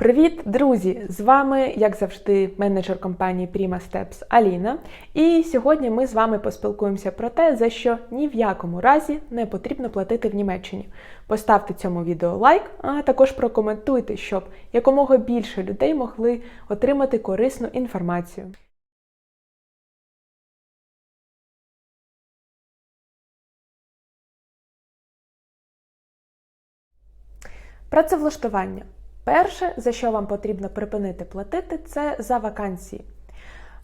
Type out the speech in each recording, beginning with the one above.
Привіт, друзі! З вами, як завжди, менеджер компанії Prima Steps Аліна. І сьогодні ми з вами поспілкуємося про те, за що ні в якому разі не потрібно платити в Німеччині. Поставте цьому відео лайк, а також прокоментуйте, щоб якомога більше людей могли отримати корисну інформацію. Працевлаштування. Перше, за що вам потрібно припинити платити, це за вакансії.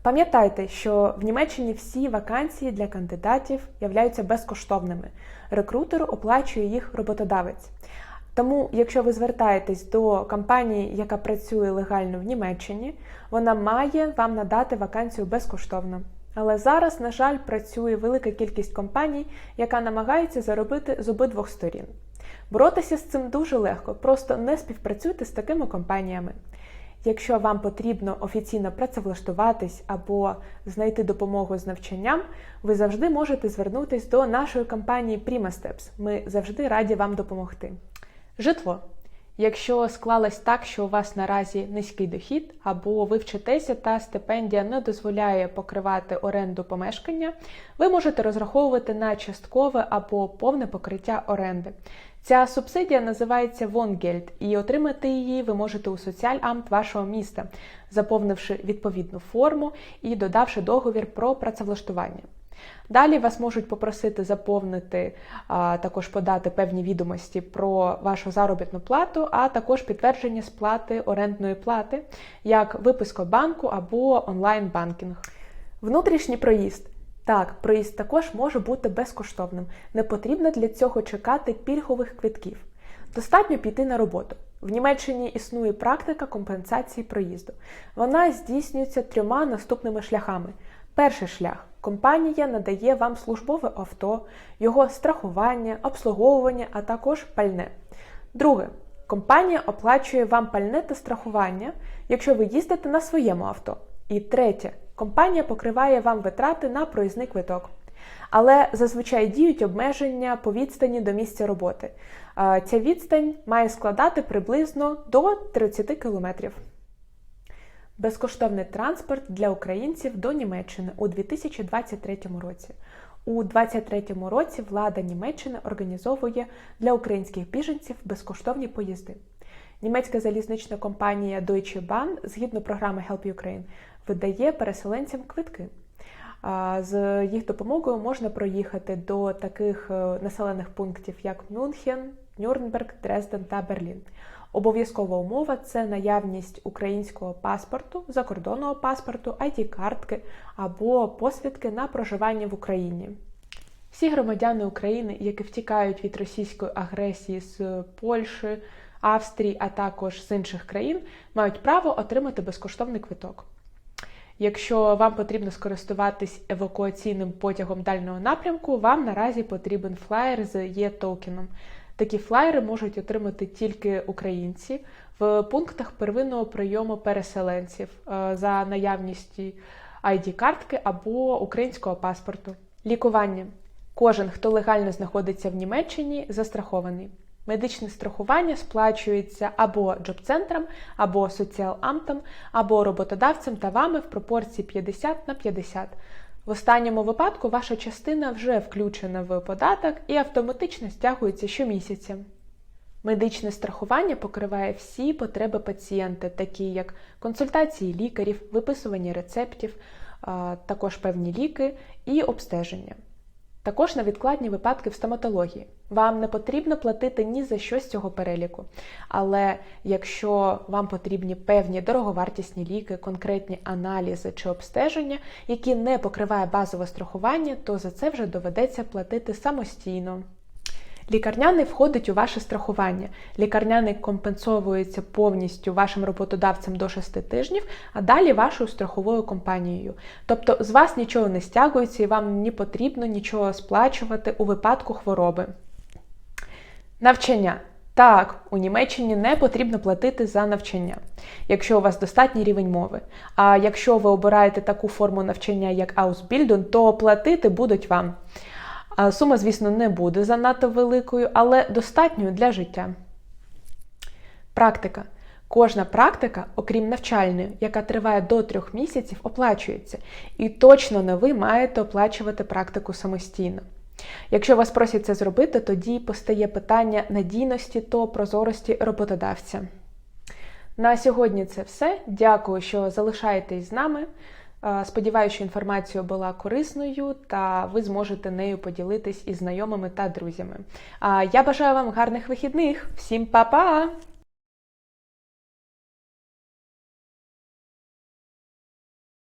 Пам'ятайте, що в Німеччині всі вакансії для кандидатів являються безкоштовними. Рекрутеру оплачує їх роботодавець. Тому, якщо ви звертаєтесь до компанії, яка працює легально в Німеччині, вона має вам надати вакансію безкоштовно. Але зараз, на жаль, працює велика кількість компаній, яка намагається заробити з обидвох сторін. Боротися з цим дуже легко, просто не співпрацюйте з такими компаніями. Якщо вам потрібно офіційно працевлаштуватись або знайти допомогу з навчанням, ви завжди можете звернутися до нашої компанії Prima Steps. Ми завжди раді вам допомогти. Житло. Якщо склалось так, що у вас наразі низький дохід, або ви вчитеся та стипендія не дозволяє покривати оренду помешкання, ви можете розраховувати на часткове або повне покриття оренди. Ця субсидія називається Вонгельд, і отримати її ви можете у соціальамт вашого міста, заповнивши відповідну форму і додавши договір про працевлаштування. Далі вас можуть попросити заповнити, а, також подати певні відомості про вашу заробітну плату, а також підтвердження сплати орендної плати, як виписка банку або онлайн-банкінг. Внутрішній проїзд. Так, проїзд також може бути безкоштовним. Не потрібно для цього чекати пільгових квитків. Достатньо піти на роботу. В Німеччині існує практика компенсації проїзду. Вона здійснюється трьома наступними шляхами. Перший шлях компанія надає вам службове авто, його страхування, обслуговування, а також пальне. Друге, компанія оплачує вам пальне та страхування, якщо ви їздите на своєму авто. І третє, компанія покриває вам витрати на проїзний квиток. Але зазвичай діють обмеження по відстані до місця роботи. Ця відстань має складати приблизно до 30 кілометрів. Безкоштовний транспорт для українців до Німеччини у 2023 році. У 2023 році влада Німеччини організовує для українських біженців безкоштовні поїзди. Німецька залізнична компанія Deutsche Bahn згідно програми Help Ukraine видає переселенцям квитки. З їх допомогою можна проїхати до таких е, населених пунктів, як Мюнхен, Нюрнберг, Дрезден та Берлін. Обов'язкова умова це наявність українського паспорту, закордонного паспорту, id картки або посвідки на проживання в Україні. Всі громадяни України, які втікають від російської агресії з Польщі, Австрії, а також з інших країн, мають право отримати безкоштовний квиток. Якщо вам потрібно скористуватись евакуаційним потягом дальнього напрямку, вам наразі потрібен флаєр з є-токеном. Такі флаєри можуть отримати тільки українці в пунктах первинного прийому переселенців е, за наявністю id картки або українського паспорту. Лікування. Кожен, хто легально знаходиться в Німеччині, застрахований. Медичне страхування сплачується або джоб-центрам, або соціал-амтам, або роботодавцем та вами в пропорції 50 на 50. В останньому випадку ваша частина вже включена в податок і автоматично стягується щомісяця. Медичне страхування покриває всі потреби пацієнта, такі як консультації лікарів, виписування рецептів, також певні ліки і обстеження. Також на відкладні випадки в стоматології. Вам не потрібно платити ні за що з цього переліку. Але якщо вам потрібні певні дороговартісні ліки, конкретні аналізи чи обстеження, які не покриває базове страхування, то за це вже доведеться платити самостійно. Лікарняний входить у ваше страхування. Лікарняний компенсовується повністю вашим роботодавцем до 6 тижнів, а далі вашою страховою компанією. Тобто з вас нічого не стягується і вам не потрібно нічого сплачувати у випадку хвороби. Навчання. Так, у Німеччині не потрібно платити за навчання, якщо у вас достатній рівень мови. А якщо ви обираєте таку форму навчання, як Ausbildung, то платити будуть вам. Сума, звісно, не буде занадто великою, але достатньою для життя. Практика. Кожна практика, окрім навчальної, яка триває до трьох місяців, оплачується. І точно не ви маєте оплачувати практику самостійно. Якщо вас просять це зробити, тоді постає питання надійності та прозорості роботодавця. На сьогодні це все. Дякую, що залишаєтесь з нами. Е, Сподіваюся, що інформація була корисною та ви зможете нею поділитись із знайомими та друзями. Я бажаю вам гарних вихідних. Всім па-па!